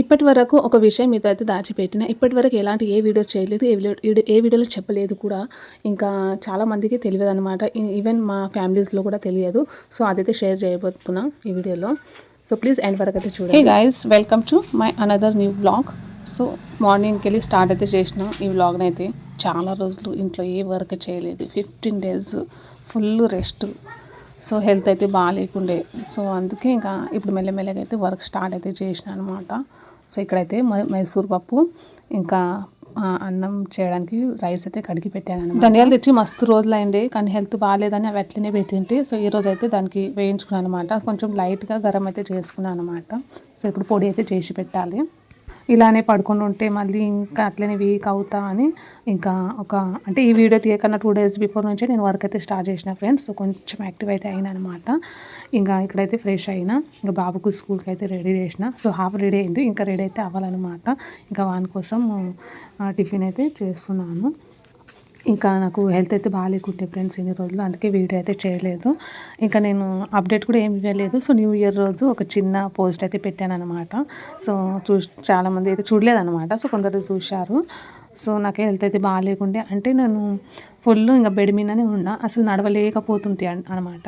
ఇప్పటి వరకు ఒక విషయం మీతో అయితే దాచిపెట్టిన. ఇప్పటి వరకు ఎలాంటి ఏ వీడియోస్ చేయలేదు ఏ వీడియో ఏ వీడియోలో చెప్పలేదు కూడా. ఇంకా చాలామందికి తెలియదు అనమాట ఈవెన్ మా ఫ్యామిలీస్లో కూడా తెలియదు. సో అదైతే షేర్ చేయబోతున్నా ఈ వీడియోలో. సో ప్లీజ్ ఎండ్ వరకు అయితే చూడండి. Guys welcome to my another new blog so మార్నింగ్కి వెళ్ళి స్టార్ట్ అయితే చేసిన ఈ వ్లాగ్ని అయితే. చాలా రోజులు ఇంట్లో ఏ వర్క్ చేయలేదు. Fifteen days full rest. So health అయితే బాగాలేకుండే. సో అందుకే ఇంకా ఇప్పుడు మెల్లమెల్లగా అయితే వర్క్ స్టార్ట్ అయితే చేసిన అనమాట సో ఇక్కడైతే మైసూర్ పప్పు ఇంకా అన్నం చేయడానికి రైస్ అయితే కడిగి పెట్టాను ధనియాలు తెచ్చి మస్తు రోజులు అయింది కానీ హెల్త్ బాగాలేదని అవి అట్లనే పెట్టింటే సో ఈ రోజు అయితే దానికి వేయించుకున్నాను అనమాట కొంచెం లైట్గా గరం అయితే చేసుకున్నాను అనమాట సో ఇప్పుడు పొడి అయితే చేసి పెట్టాలి. ఇలానే పడుకొని ఉంటే మళ్ళీ ఇంకా అట్లనే వీక్ అవుతా అని ఇంకా ఒక అంటే ఈ వీడియో తీయకన్నా టూ డేస్ బిఫోర్ నుంచే నేను వర్క్ అయితే స్టార్ట్ చేసిన ఫ్రెండ్స్ కొంచెం యాక్టివ్ అయితే అయినా అనమాట ఇంకా ఇక్కడైతే ఫ్రెష్ అయినా ఇంకా బాబుకు స్కూల్కి అయితే రెడీ చేసిన. సో హాఫ్ రెడీ అయింది. ఇంకా రెడీ అయితే అవ్వాలన్నమాట. ఇంకా వాని కోసం టిఫిన్ అయితే చేస్తున్నాను. ఇంకా నాకు హెల్త్ అయితే బాగాలేకుంటే ఫ్రెండ్స్ ఇన్ని రోజులు అందుకే వీడియో అయితే చేయలేదు. ఇంకా నేను అప్డేట్ కూడా ఏమి ఇవ్వలేదు. సో న్యూ ఇయర్ రోజు ఒక చిన్న పోస్ట్ అయితే పెట్టాను అనమాట సో చూ చాలామంది అయితే చూడలేదన్నమాట. సో కొందరు చూశారు. సో నాకు హెల్త్ అయితే బాగాలేకుండే. అంటే నేను ఫుల్ ఇంకా బెడ్ మీదనే ఉన్నా. అసలు నడవలేకపోతుంది అనమాట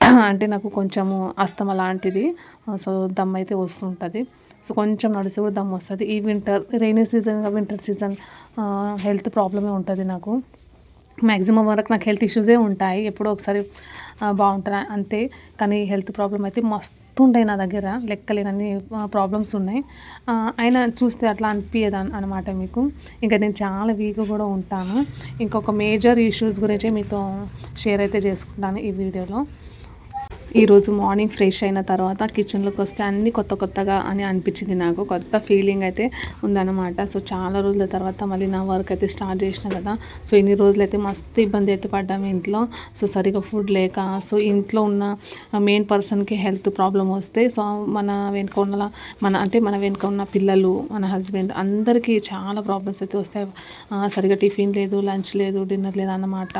అంటే నాకు కొంచెము అస్తమ లాంటిది. సో దమ్ అయితే వస్తుంటుంది. సో కొంచెం నడిచి కూడా దమ్ వస్తుంది. ఈ winter rainy season winter season health ప్రాబ్లమే ఉంటుంది నాకు. మ్యాక్సిమం వరకు నాకు హెల్త్ ఇష్యూసే ఉంటాయి. ఎప్పుడో ఒకసారి బాగుంటుంది అంతే. కానీ హెల్త్ ప్రాబ్లం అయితే మస్తు ఉంటాయి నా దగ్గర. లెక్కలేనన్ని ప్రాబ్లమ్స్ ఉన్నాయి. అయినా చూస్తే అట్లా అనిపించదు అనమాట మీకు. ఇంకా నేను చాలా వీక్ కూడా ఉంటాను. ఇంకొక మేజర్ ఇష్యూస్ గురించి మీతో షేర్ అయితే చేసుకుంటాను ఈ వీడియోలో ఈరోజు మార్నింగ్ ఫ్రెష్ అయిన తర్వాత కిచెన్లోకి వస్తే అన్నీ కొత్త కొత్తగా అని అనిపించింది నాకు. కొత్త ఫీలింగ్ అయితే ఉందన్నమాట. సో చాలా రోజుల తర్వాత మళ్ళీ నా వర్క్ అయితే స్టార్ట్ చేసిన కదా సో ఇన్ని రోజులు అయితే మస్తు ఇబ్బంది అయితే పడ్డాము ఇంట్లో. సో సరిగా ఫుడ్ లేక సో ఇంట్లో ఉన్న మెయిన్ పర్సన్కి హెల్త్ ప్రాబ్లం వస్తే సో మన వెనుక ఉన్న మన అంటే మన వెనుక ఉన్న పిల్లలు మన హస్బెండ్ అందరికీ చాలా ప్రాబ్లమ్స్ అయితే వస్తాయి. సరిగా టిఫిన్ లేదు లంచ్ లేదు డిన్నర్ లేదు అన్నమాట.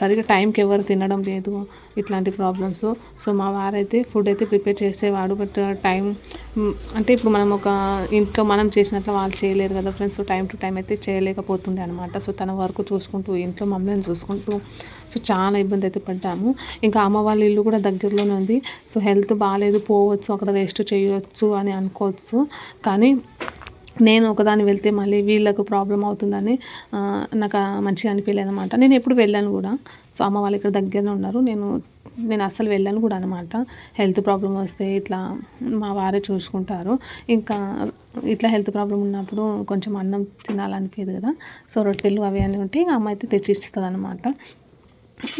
సరిగా టైంకి ఎవరు తినడం లేదు ఇట్లాంటి ప్రాబ్లమ్స్. సో మా వారైతే ఫుడ్ అయితే ప్రిపేర్ చేసేవాడు బట్ uh, టైం అంటే ఇప్పుడు మనం ఒక ఇంట్లో మనం చేసినట్లు వాళ్ళు చేయలేరు కదా friends so time to time అయితే చేయలేకపోతుంది అనమాట సో తన వర్క్ చూసుకుంటూ ఇంట్లో మమ్మల్ని చూసుకుంటూ సో చాలా ఇబ్బంది అయితే పడ్డాము. ఇంకా అమ్మ వాళ్ళ ఇల్లు కూడా దగ్గరలోనే ఉంది. సో హెల్త్ బాగాలేదు పోవచ్చు అక్కడ రెస్ట్ చేయవచ్చు అని అనుకోవచ్చు. కానీ నేను ఒకదాన్ని వెళ్తే మళ్ళీ వీళ్ళకు ప్రాబ్లం అవుతుందని నాకు మంచిగా అనిపించలేదు అనమాట నేను ఎప్పుడు వెళ్ళాను కూడా. సో అమ్మ వాళ్ళు ఇక్కడ దగ్గరనే ఉన్నారు. నేను నేను అస్సలు వెళ్ళాను కూడా అనమాట హెల్త్ ప్రాబ్లం వస్తే ఇట్లా మా వారే చూసుకుంటారు. ఇంకా ఇట్లా హెల్త్ ప్రాబ్లం ఉన్నప్పుడు కొంచెం అన్నం తినాలనిపించదు కదా. సో రొట్టెలు అవి అన్నీ ఉంటే ఇంకా అమ్మ అయితే తెచ్చిస్తుంది అనమాట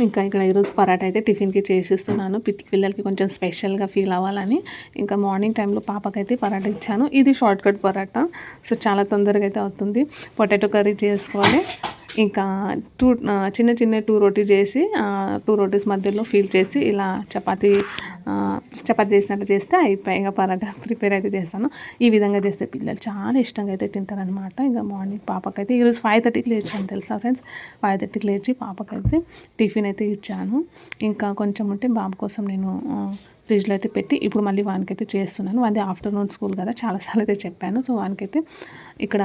ఇంకా ఇక్కడ ఈరోజు పరాట అయితే టిఫిన్కి చేసిస్తున్నాను. పిల్లలకి కొంచెం స్పెషల్గా ఫీల్ అవ్వాలని. ఇంకా మార్నింగ్ టైంలో పాపకైతే పరాట ఇచ్చాను. ఇది షార్ట్ కట్ పరాట. సో చాలా తొందరగా అయితే అవుతుంది. పొటాటో కర్రీ చేసుకోవాలి. ఇంకా టూ చిన్న చిన్న టూ రోటీ చేసి టూ రోటీస్ మధ్యలో ఫీల్ చేసి ఇలా చపాతి చపాతి చేసినట్టు చేస్తే అయిపోయి ఇంకా పరాటా ప్రిపేర్ అయితే చేస్తాను. ఈ విధంగా చేస్తే పిల్లలు చాలా ఇష్టంగా అయితే తింటారనమాట ఇంకా మార్నింగ్ పాపకైతే ఈరోజు ఫైవ్ థర్టీకి లేచాను తెలుసా ఫ్రెండ్స్? ఫైవ్ థర్టీకి లేచి పాపకైతే టిఫిన్ అయితే ఇచ్చాను. ఇంకా కొంచెం ఉంటే బాబు కోసం నేను ఫ్రిడ్జ్లో అయితే పెట్టి ఇప్పుడు మళ్ళీ వానికైతే చేస్తున్నాను. అది ఆఫ్టర్నూన్ స్కూల్ కదా చాలాసార్లు అయితే చెప్పాను. సో వానికైతే ఇక్కడ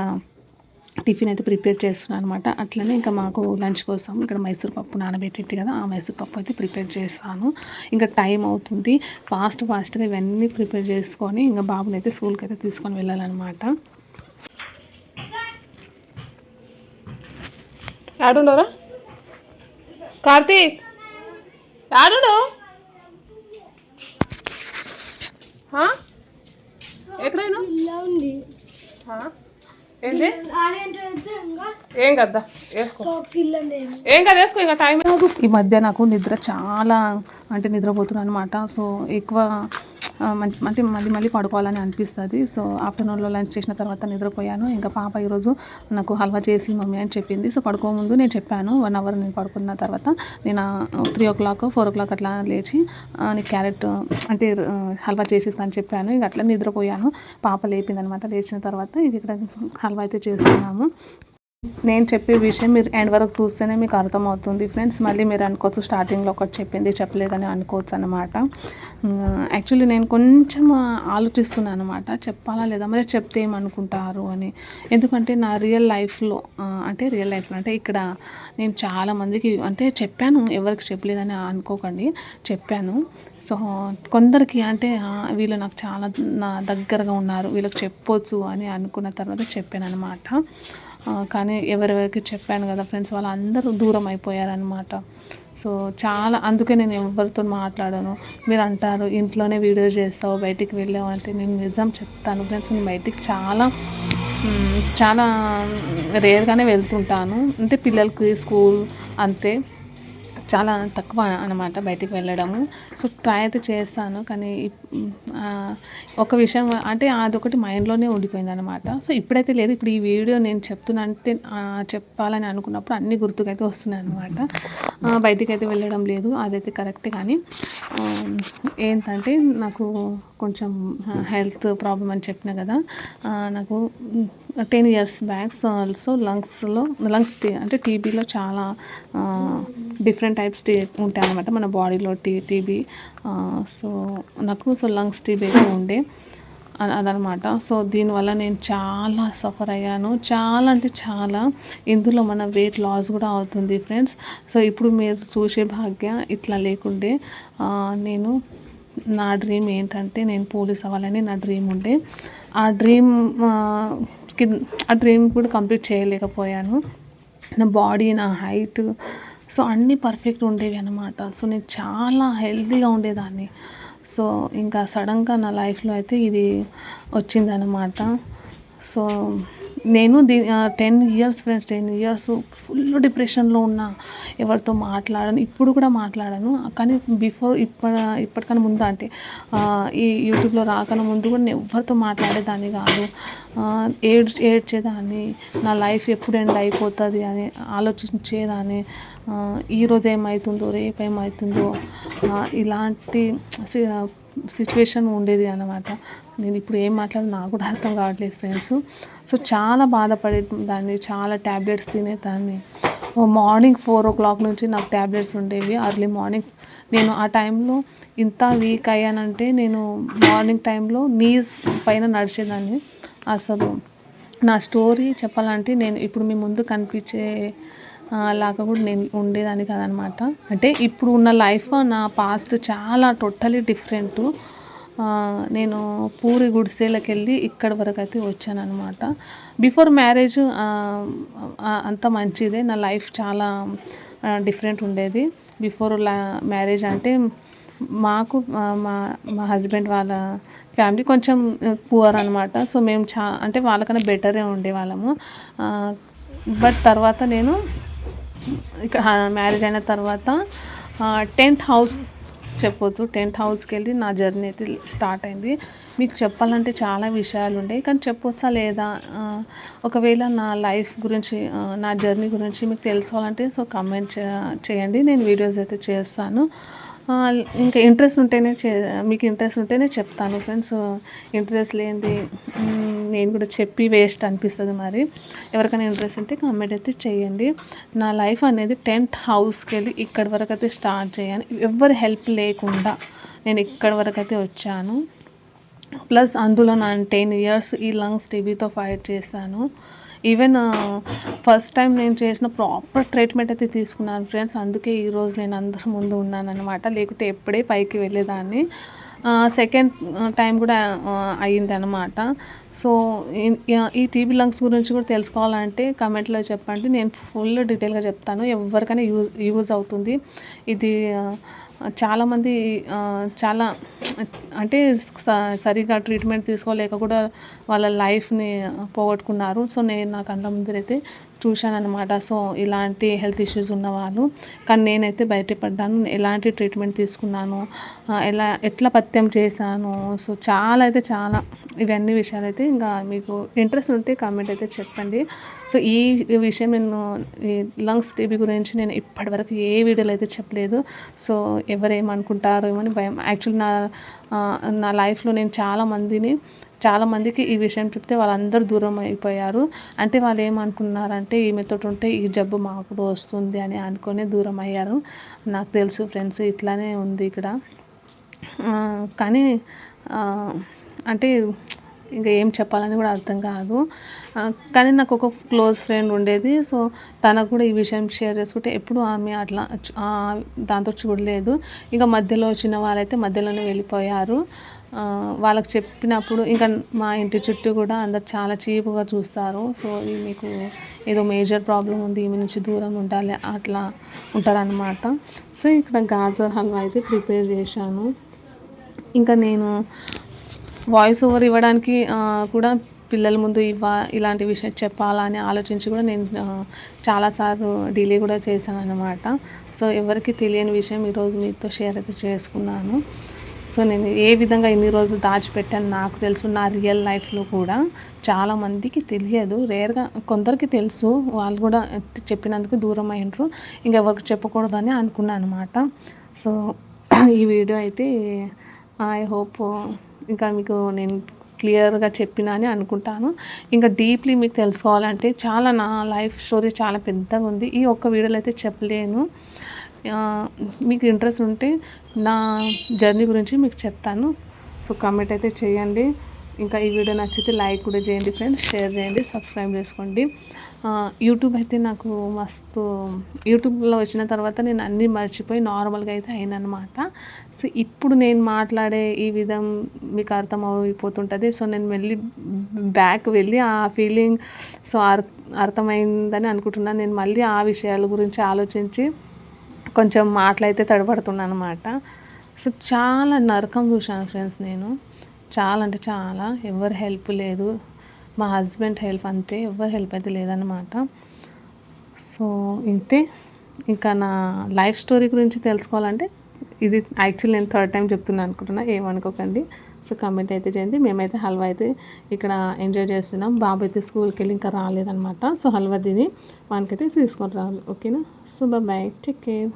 టిఫిన్ అయితే ప్రిపేర్ చేస్తున్నాను అనమాట అట్లనే ఇంకా మాకు లంచ్ కోసం ఇక్కడ మైసూర్ పప్పు నానబెట్టి కదా ఆ మైసూర్ పప్పు అయితే ప్రిపేర్ చేస్తాను. ఇంకా టైం అవుతుంది. ఫాస్ట్ ఫాస్ట్గా ఇవన్నీ ప్రిపేర్ చేసుకొని ఇంకా బాబుని అయితే స్కూల్కి అయితే తీసుకొని వెళ్ళాలన్నమాట. ఆడుండరా? కార్తీక్ ఆడు ఎక్కడైనా? ఏంటి ఏం కదా ఏం కదా వేసుకో ఇంకా టైం ఈ మధ్య నాకు నిద్ర చాలా అంటే నిద్రపోతున్నాను అనమాట. సో ఎక్కువ అంటే మళ్ళీ మళ్ళీ పడుకోవాలని అనిపిస్తుంది. సో ఆఫ్టర్నూన్లో లంచ్ చేసిన తర్వాత నిద్రపోయాను. ఇంకా పాప ఈరోజు నాకు హల్వా చేసి మమ్మీ అని చెప్పింది. సో పడుకోముందు నేను చెప్పాను. వన్ అవర్ నేను పడుకున్న తర్వాత నేను three o'clock four o'clock అట్లా లేచి నీకు క్యారెట్ అంటే హల్వా చేసిస్తాను చెప్పాను. ఇక అట్లా నిద్రపోయాను. పాప లేపింది అనమాట లేచిన తర్వాత ఇది ఇక్కడ హల్వా అయితే చేస్తున్నాము. నేను చెప్పే విషయం మీరు ఎండ్ వరకు చూస్తేనే మీకు అర్థమవుతుంది. ఫ్రెండ్స్ మళ్ళీ మీరు అనుకోవచ్చు స్టార్టింగ్లో ఒకటి చెప్పింది చెప్పలేదని అనుకోవచ్చు అనమాట యాక్చువల్లీ నేను కొంచెం ఆలోచిస్తున్నాను అనమాట చెప్పాలా లేదా? మరి చెప్తే ఏమనుకుంటారు అని. ఎందుకంటే నా రియల్ లైఫ్లో అంటే రియల్ లైఫ్లో అంటే ఇక్కడ నేను చాలామందికి అంటే చెప్పాను ఎవరికి చెప్పలేదని అనుకోకండి. చెప్పాను. సో కొందరికి అంటే వీళ్ళు నాకు చాలా నా దగ్గరగా ఉన్నారు. వీళ్ళకి చెప్పొచ్చు అని అనుకున్న తర్వాత చెప్పాను అనమాట కానీ ఎవరెవరికి చెప్పాను కదా ఫ్రెండ్స్ వాళ్ళందరూ దూరం అయిపోయారనమాట సో చాలా అందుకే నేను ఎవరితో మాట్లాడాను. మీరు అంటారు ఇంట్లోనే వీడియో చేస్తావు బయటికి వెళ్ళావు అంటే నేను నిజం చెప్తాను ఫ్రెండ్స్. నేను బయటికి చాలా చాలా రేర్గానే వెళ్తుంటాను. అంటే పిల్లలకి స్కూల్ అంతే. చాలా తక్కువ అనమాట బయటికి వెళ్ళడము. సో ట్రై అయితే చేస్తాను. కానీ ఒక విషయం అంటే అదొకటి మైండ్లోనే ఉండిపోయింది అనమాట సో ఇప్పుడైతే లేదు. ఇప్పుడు ఈ వీడియో నేను చెప్తున్నా అంటే చెప్పాలని అనుకున్నప్పుడు అన్ని గుర్తుకైతే వస్తున్నాయి అనమాట బయటికి అయితే వెళ్ళడం లేదు. అదైతే కరెక్ట్ కానీ ఏంటంటే నాకు కొంచెం హెల్త్ ప్రాబ్లం అని చెప్పిన కదా నాకు టెన్ ఇయర్స్ బ్యాక్ ఆల్సో లంగ్స్లో లంగ్స్ అంటే టీబీలో చాలా డిఫరెంట్ టైప్స్ టీ ఉంటాయి అనమాట మన బాడీలో టీ టీబీ సో నాకు సో లంగ్స్ టీబీ ఉండే అదనమాట సో దీనివల్ల నేను చాలా సఫర్ అయ్యాను. చాలా అంటే చాలా. ఇందులో మన వెయిట్ లాస్ కూడా అవుతుంది ఫ్రెండ్స్. సో ఇప్పుడు మీరు చూసే భాగ్య ఇట్లా లేకుండే నేను నా డ్రీమ్ ఏంటంటే నేను పోలీస్ అవ్వాలని నా డ్రీమ్ ఉండే. ఆ డ్రీమ్ ఆ డ్రీమ్ కూడా కంప్లీట్ చేయలేకపోయాను. నా బాడీ నా హైట్ సో అన్నీ పర్ఫెక్ట్ ఉండేవి అనమాట సో నేను చాలా హెల్తీగా ఉండేదాన్ని. సో ఇంకా సడన్గా నా లైఫ్లో అయితే ఇది వచ్చిందనమాట సో నేను the ten years friends ten years full డిప్రెషన్లో ఉన్న ఎవరితో మాట్లాడను ఇప్పుడు కూడా మాట్లాడను. కానీ బిఫోర్ ఇప్పటి ఇప్పటికన్నా ముందు అంటే ఈ యూట్యూబ్లో రాకన ముందు కూడా నేను ఎవరితో మాట్లాడేదాన్ని కాదు. ఏడ్ ఏడ్చేదాన్ని నా లైఫ్ ఎప్పుడు ఎండ్ అయిపోతుంది అని ఆలోచించేదాన్ని. ఈరోజు ఏమవుతుందో రేపు ఏమవుతుందో ఇలాంటి సిచ్యువేషన్ ఉండేది అనమాట నేను ఇప్పుడు ఏం మాట్లాడాలి నాకు కూడా అర్థం కావట్లేదు ఫ్రెండ్స్ సో చాలా బాధపడే దాన్ని చాలా ట్యాబ్లెట్స్ తినేదాన్ని. మార్నింగ్ ఫోర్ ఓ క్లాక్ నుంచి నాకు ట్యాబ్లెట్స్ ఉండేవి. అర్లీ మార్నింగ్ నేను ఆ టైంలో ఇంత వీక్ అయ్యానంటే నేను మార్నింగ్ టైంలో నీస్ పైన నడిచేదాన్ని. అసలు నా స్టోరీ చెప్పాలంటే నేను ఇప్పుడు మీ ముందు కనిపించే లాగా కూడా నేను ఉండేదాన్ని కదనమాట. అంటే ఇప్పుడు ఉన్న లైఫ్ నా పాస్ట్ చాలా టోటలీ డిఫరెంట్. నేను పూరి గుడిసేలకు వెళ్ళి ఇక్కడ వరకు అయితే వచ్చాను అనమాట బిఫోర్ మ్యారేజ్ అంత మంచిదే. నా లైఫ్ చాలా డిఫరెంట్ ఉండేది. బిఫోర్ మ్యారేజ్ అంటే మాకు మా మా హస్బెండ్ వాళ్ళ ఫ్యామిలీ కొంచెం పువర్ అనమాట. సో మేము చా అంటే వాళ్ళకన్నా బెటరే ఉండేవాళ్ళము. బట్ తర్వాత నేను ఇక్కడ మ్యారేజ్ అయిన తర్వాత టెంట్ హౌస్ చెప్పొచ్చు. టెంట్ హౌస్కి వెళ్ళి నా జర్నీ అయితే స్టార్ట్ అయింది. మీకు చెప్పాలంటే చాలా విషయాలు ఉండే. కానీ చెప్పొచ్చా లేదా? ఒకవేళ నా లైఫ్ గురించి నా జర్నీ గురించి మీకు తెలుసుకోవాలంటే సో కమెంట్ చేయండి. నేను వీడియోస్ అయితే చేస్తాను. ఇంకా ఇంట్రెస్ట్ ఉంటేనే చే మీకు ఇంట్రెస్ట్ ఉంటేనే చెప్తాను ఫ్రెండ్స్. ఇంట్రెస్ట్ లేనిది నేను కూడా చెప్పి వేస్ట్ అనిపిస్తుంది మరి. ఎవరికైనా ఇంట్రెస్ట్ ఉంటే కామెంట్ అయితే చేయండి. నా లైఫ్ అనేది టెన్త్ హౌస్కి వెళ్ళి ఇక్కడి వరకు అయితే స్టార్ట్ చేయాలి. ఎవరి హెల్ప్ లేకుండా నేను ఇక్కడి వరకు అయితే వచ్చాను. ప్లస్ అందులో నా టెన్ ఇయర్స్ ఈ లంగ్స్ టీబీతో ఫైట్ చేశాను. ఈవెన్ ఫస్ట్ టైం నేను చేసిన ప్రాపర్ ట్రీట్మెంట్ అయితే తీసుకున్నాను ఫ్రెండ్స్ అందుకే ఈరోజు నేను అందరి ముందు ఉన్నాను అనమాట లేకుంటే ఎప్పుడే పైకి వెళ్ళేదాన్ని. సెకండ్ టైం uh, కూడా uh, అయ్యిందనమాట సో ఈ టీబీ లంగ్స్ గురించి కూడా తెలుసుకోవాలంటే కమెంట్లో చెప్పండి. నేను ఫుల్ డీటెయిల్గా చెప్తాను. ఎవరికైనా యూజ్ యూజ్ అవుతుంది. ఇది చాలామంది చాలా అంటే సరిగా ట్రీట్మెంట్ తీసుకోలేక కూడా వాళ్ళ లైఫ్ని పోగొట్టుకున్నారు. సో నేను నా కళ్ళ ముందరైతే చూశాను అనమాట సో ఇలాంటి హెల్త్ ఇష్యూస్ ఉన్నవాళ్ళు కానీ నేనైతే బయటపడ్డాను. ఎలాంటి ట్రీట్మెంట్ తీసుకున్నాను? ఎలా ఎట్లా పత్యం చేశాను? సో చాలా అయితే చాలా ఇవన్నీ విషయాలు అయితే ఇంకా మీకు ఇంట్రెస్ట్ ఉంటే కామెంట్ అయితే చెప్పండి. సో ఈ విషయం నేను ఈ లంగ్స్ టీబీ గురించి నేను ఇప్పటివరకు ఏ వీడియోలో అయితే చెప్పలేదు. సో ఎవరేమనుకుంటారో ఏమని భయం. యాక్చువల్ నా నా లైఫ్లో నేను చాలా మందిని చాలామందికి ఈ విషయం చెప్తే వాళ్ళందరూ దూరం అయిపోయారు. అంటే వాళ్ళు ఏమనుకున్నారంటే ఈమెతో ఉంటే ఈ జబ్బు మాకు కూడా వస్తుంది అని అనుకొని దూరం అయ్యారు. నాకు తెలుసు ఫ్రెండ్స్ ఇట్లానే ఉంది ఇక్కడ. కానీ అంటే ఇంకా ఏం చెప్పాలని కూడా అర్థం కాదు. కానీ నాకు ఒక క్లోజ్ ఫ్రెండ్ ఉండేది. సో తనకు కూడా ఈ విషయం షేర్ చేసుకుంటే ఎప్పుడు ఆమె అట్లా దాంతో చూడలేదు. ఇంకా మధ్యలో వచ్చిన వాళ్ళైతే మధ్యలోనే వెళ్ళిపోయారు. వాళ్ళకి చెప్పినప్పుడు ఇంకా మా ఇంటి చుట్టూ కూడా అందరు చాలా చీపుగా చూస్తారు. సో ఇది మీకు ఏదో మేజర్ ప్రాబ్లం ఉంది ఈమె నుంచి దూరం ఉండాలి అట్లా ఉంటారనమాట సో ఇక్కడ గాజర్ హల్వా అయితే ప్రిపేర్ చేశాను. ఇంకా నేను వాయిస్ ఓవర్ ఇవ్వడానికి కూడా పిల్లల ముందు ఇవ్వ ఇలాంటి విషయం చెప్పాలా అని ఆలోచించి కూడా నేను చాలాసార్లు డిలే కూడా చేశాను అనమాట సో ఎవరికి తెలియని విషయం ఈరోజు మీతో షేర్ అయితే చేసుకున్నాను. సో నేను ఏ విధంగా ఇన్ని రోజులు దాచిపెట్టాను నాకు తెలుసు నా రియల్ లైఫ్లో కూడా చాలామందికి తెలియదు. రేర్గా కొందరికి తెలుసు వాళ్ళు కూడా చెప్పినందుకు దూరం అయినరు ఇంకెవరికి చెప్పకూడదని అనుకున్నాను అనమాట సో ఈ వీడియో అయితే ఐ హోప్ ఇంకా మీకు నేను క్లియర్గా చెప్పినా అని అనుకుంటాను. ఇంకా డీప్లీ మీకు తెలుసుకోవాలంటే చాలా నా లైఫ్ స్టోరీ చాలా పెద్దగా ఉంది. ఈ ఒక్క వీడియోలో అయితే చెప్పలేను. మీకు ఇంట్రెస్ట్ ఉంటే నా జర్నీ గురించి మీకు చెప్తాను. సో కమెంట్ అయితే చేయండి. ఇంకా ఈ వీడియో నచ్చితే లైక్ కూడా చేయండి ఫ్రెండ్స్. షేర్ చేయండి. సబ్స్క్రైబ్ చేసుకోండి. యూట్యూబ్ అయితే నాకు మస్తు యూట్యూబ్లో వచ్చిన తర్వాత నేను అన్నీ మర్చిపోయి నార్మల్గా అయితే అయినమాట సో ఇప్పుడు నేను మాట్లాడే ఈ విధం మీకు అర్థం అయిపోతుంటుంది. సో నేను వెళ్ళి బ్యాక్ వెళ్ళి ఆ ఫీలింగ్ సో అర్థమైందని అనుకుంటున్నాను నేను మళ్ళీ ఆ విషయాల గురించి ఆలోచించి కొంచెం మాటలైతే తడబడుతున్నాను అనమాట సో చాలా నరకం చూశాను ఫ్రెండ్స్ నేను. చాలా అంటే చాలా. ఎవరి హెల్ప్ లేదు. మా హస్బెండ్ హెల్ప్ అంతే ఎవరు హెల్ప్ అయితే లేదనమాట సో ఇంతే. ఇంకా నా లైఫ్ స్టోరీ గురించి తెలుసుకోవాలంటే ఇది యాక్చువల్ నేను థర్డ్ టైం చెప్తున్నాను అనుకుంటున్నా ఏమనుకోకండి సో కమెంట్ అయితే చేయండి. మేమైతే హల్వా అయితే ఇక్కడ ఎంజాయ్ చేస్తున్నాం. బాబు అయితే స్కూల్కి వెళ్ళి ఇంకా రాలేదనమాట సో హల్వా తిని వానికైతే తీసుకొని రావాలి. ఓకేనా? So bye. Take care.